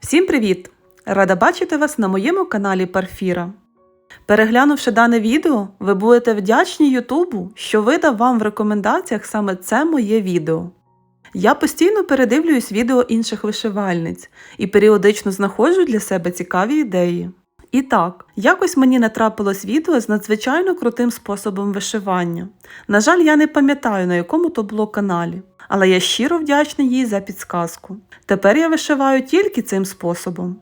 Всім привіт! Рада бачити вас на моєму каналі Парфіра. Переглянувши дане відео, ви будете вдячні Ютубу, що видав вам в рекомендаціях саме це моє відео. Я постійно передивлююсь відео інших вишивальниць і періодично знаходжу для себе цікаві ідеї. І так, якось мені натрапилось відео з надзвичайно крутим способом вишивання. На жаль, я не пам'ятаю, на якому то було каналі, але я щиро вдячна їй за підсказку. Тепер я вишиваю тільки цим способом.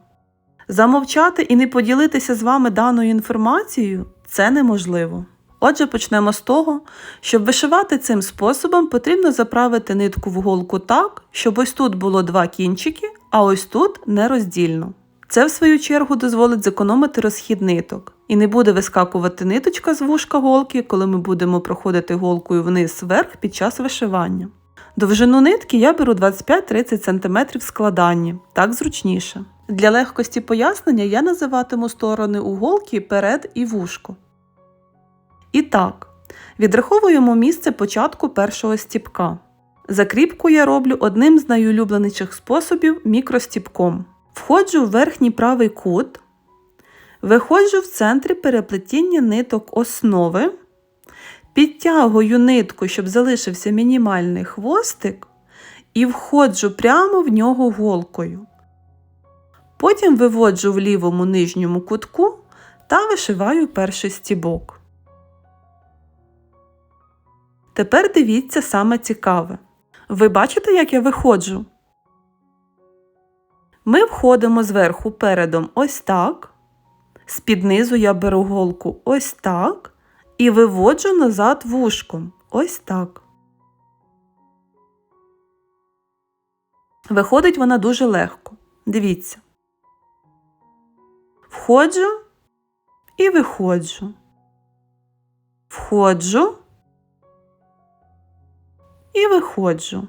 Замовчати і не поділитися з вами даною інформацією це неможливо. Отже, почнемо з того, щоб вишивати цим способом, потрібно заправити нитку в голку так, щоб ось тут було два кінчики, а ось тут нероздільно. Це, в свою чергу, дозволить зекономити розхід ниток і не буде вискакувати ниточка з вушка голки, коли ми будемо проходити голкою вниз вверх під час вишивання. Довжину нитки я беру 25-30 см в складанні, так зручніше. Для легкості пояснення я називатиму сторони уголки перед і вушко. І так, відраховуємо місце початку першого стіпка. Закріпку я роблю одним з найулюбленіших способів мікростіпком. Входжу в верхній правий кут, виходжу в центрі переплетіння ниток основи, підтягую нитку, щоб залишився мінімальний хвостик, і входжу прямо в нього голкою. Потім виводжу в лівому нижньому кутку та вишиваю перший стібок. Тепер дивіться саме цікаве. Ви бачите, як я виходжу? Ми входимо зверху передом ось так. З-під низу я беру голку ось так і виводжу назад вушком ось так. Виходить вона дуже легко. Дивіться. Входжу і виходжу. Входжу і виходжу.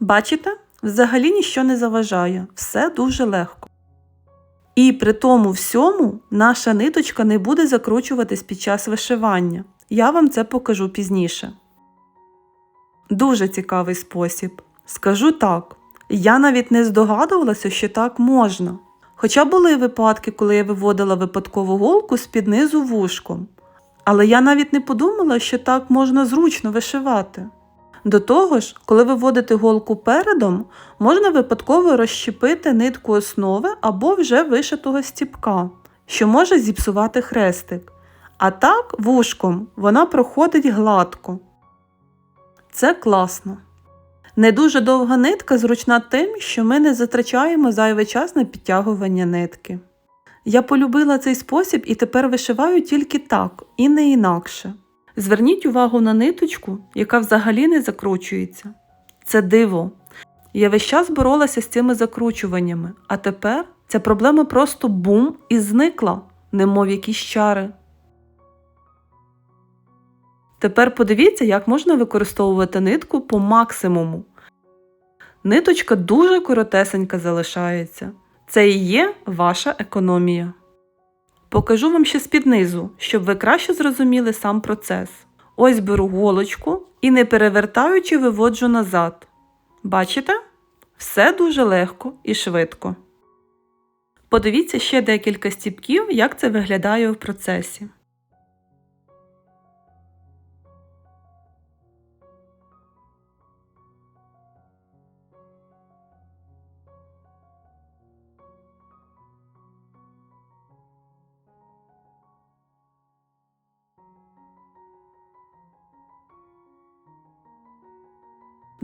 Бачите? Взагалі ніщо не заважає, все дуже легко. І при тому всьому наша ниточка не буде закручуватись під час вишивання. Я вам це покажу пізніше. Дуже цікавий спосіб. Скажу так, я навіть не здогадувалася, що так можна. Хоча були випадки, коли я виводила випадкову голку з під низу вушком. Але я навіть не подумала, що так можна зручно вишивати. До того ж, коли виводити голку передом, можна випадково розщепити нитку основи або вже вишитого стіпка, що може зіпсувати хрестик. А так, вушком вона проходить гладко. Це класно. Не дуже довга нитка зручна тим, що ми не затрачаємо зайвий час на підтягування нитки. Я полюбила цей спосіб і тепер вишиваю тільки так, і не інакше. Зверніть увагу на ниточку, яка взагалі не закручується. Це диво. Я весь час боролася з цими закручуваннями, а тепер ця проблема просто бум і зникла, немов якісь чари. Тепер подивіться, як можна використовувати нитку по максимуму. Ниточка дуже коротесенька залишається. Це і є ваша економія. Покажу вам ще з-під низу, щоб ви краще зрозуміли сам процес. Ось беру голочку і не перевертаючи виводжу назад. Бачите? Все дуже легко і швидко. Подивіться ще декілька стіпків, як це виглядає в процесі.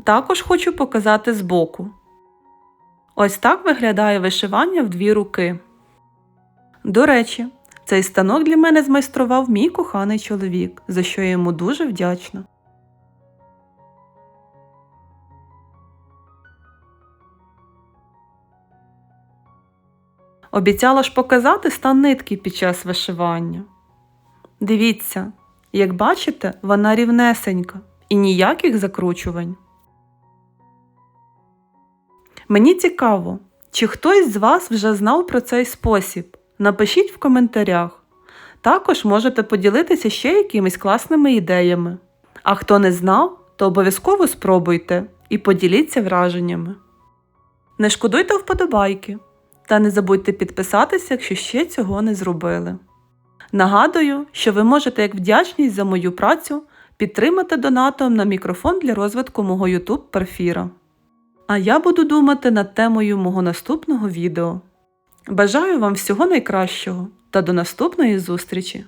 Також хочу показати збоку. Ось так виглядає вишивання в дві руки. До речі, цей станок для мене змайстрував мій коханий чоловік, за що я йому дуже вдячна. Обіцяла ж показати стан нитки під час вишивання. Дивіться, як бачите, вона рівнесенька і ніяких закручувань. Мені цікаво, чи хтось з вас вже знав про цей спосіб. Напишіть в коментарях. Також можете поділитися ще якимись класними ідеями. А хто не знав, то обов'язково спробуйте і поділіться враженнями. Не шкодуйте вподобайки. та не забудьте підписатися, якщо ще цього не зробили. Нагадую, що ви можете як вдячність за мою працю підтримати донатом на мікрофон для розвитку мого YouTube перфіра. А я буду думати над темою мого наступного відео. Бажаю вам всього найкращого та до наступної зустрічі!